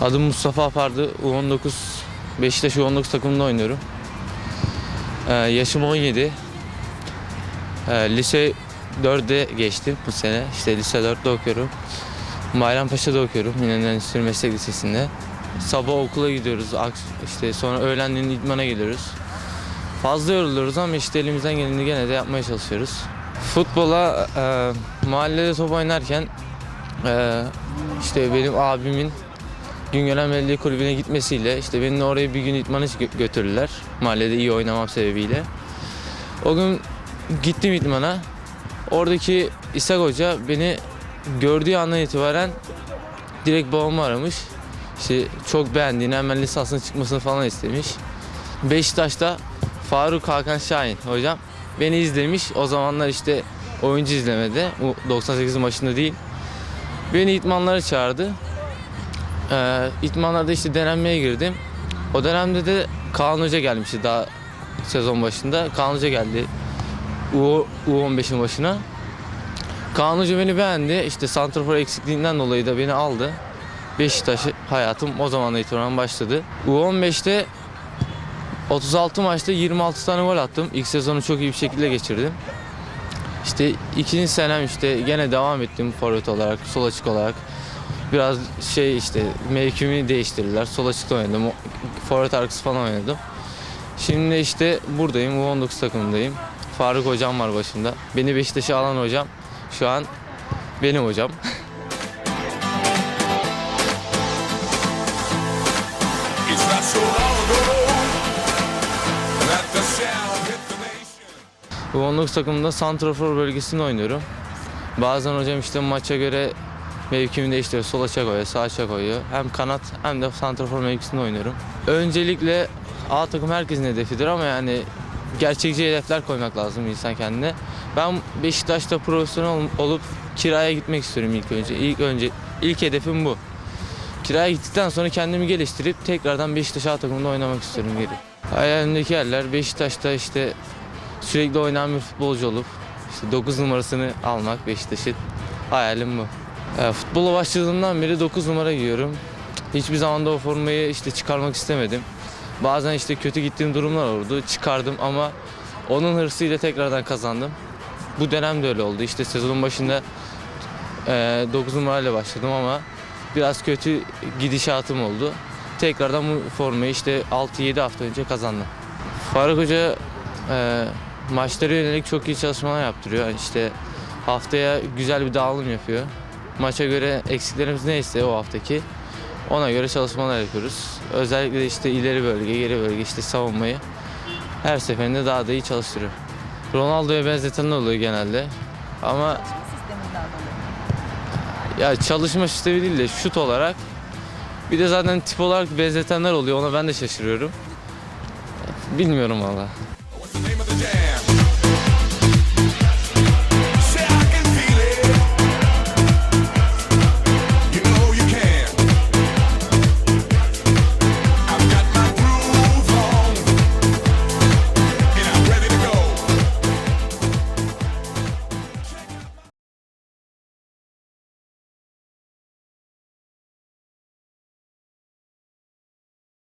Adım Mustafa Apardı. U19 Beşiktaş U19 takımında oynuyorum. Ee, yaşım 17. Ee, lise 4'e geçtim bu sene. İşte lise 4'te okuyorum. Bayrampaşa'da okuyorum. İnönü Endüstri Meslek Lisesi'nde. Sabah okula gidiyoruz. işte sonra öğlenleyin idmana geliyoruz. Fazla yoruluyoruz ama işte elimizden geleni gene de yapmaya çalışıyoruz. Futbola e, mahallede top oynarken e, işte benim abimin Güngören Belediye Kulübü'ne gitmesiyle işte beni oraya bir gün idmana gö- götürdüler. Mahallede iyi oynamam sebebiyle. O gün gittim idmana. Oradaki İshak Hoca beni gördüğü andan itibaren direkt babamı aramış. İşte çok beğendiğini hemen lisansının çıkmasını falan istemiş. Beşiktaş'ta Faruk Hakan Şahin hocam beni izlemiş. O zamanlar işte oyuncu izlemede. Bu 98 maçında değil. Beni itmanlara çağırdı. Ee, itmanlarda işte denenmeye girdim. O dönemde de Kaan Hoca gelmişti daha sezon başında. Kaan Hoca geldi U, U15'in başına. Kaan Hoca beni beğendi. İşte santrafor eksikliğinden dolayı da beni aldı. Beşiktaş hayatım o zamandan itibaren başladı. U15'te 36 maçta 26 tane gol attım. İlk sezonu çok iyi bir şekilde geçirdim. İşte ikinci senem işte gene devam ettim forvet olarak, sol açık olarak. Biraz şey işte mevkimi değiştirdiler. Sol açıkta oynadım. Forvet arkası falan oynadım. Şimdi işte buradayım. U19 takımındayım. Faruk hocam var başımda. Beni Beşiktaş'a alan hocam şu an benim hocam. Nation. U19 takımında santrafor bölgesinde oynuyorum. Bazen hocam işte maça göre mevkimi değiştiriyor. Sol açığa koyuyor, sağ açığa koyuyor. Hem kanat hem de santrafor mevkisinde oynuyorum. Öncelikle A takım herkesin hedefidir ama yani gerçekçi hedefler koymak lazım insan kendine. Ben Beşiktaş'ta profesyonel ol- olup kiraya gitmek istiyorum ilk önce. İlk önce ilk hedefim bu. Kiraya gittikten sonra kendimi geliştirip tekrardan Beşiktaş A takımında oynamak istiyorum geri. Hayalimdeki yerler Beşiktaş'ta işte sürekli oynayan bir futbolcu olup işte 9 numarasını almak Beşiktaş'ın hayalim bu. E, futbola başladığımdan beri 9 numara giyiyorum. Hiçbir zaman da o formayı işte çıkarmak istemedim. Bazen işte kötü gittiğim durumlar oldu. Çıkardım ama onun hırsıyla tekrardan kazandım. Bu dönem de öyle oldu. İşte sezonun başında e, 9 numarayla başladım ama biraz kötü gidişatım oldu. Tekrardan bu formayı işte 6-7 hafta önce kazandım. Faruk Hoca e, maçlara yönelik çok iyi çalışmalar yaptırıyor. İşte haftaya güzel bir dağılım yapıyor. Maça göre eksiklerimiz neyse o haftaki ona göre çalışmalar yapıyoruz. Özellikle işte ileri bölge, geri bölge işte savunmayı her seferinde daha da iyi çalıştırıyor. Ronaldo'ya benzetenler oluyor genelde. Ama ya çalışma sistemi değil de şut olarak bir de zaten tip olarak benzetenler oluyor. Ona ben de şaşırıyorum. Bilmiyorum valla.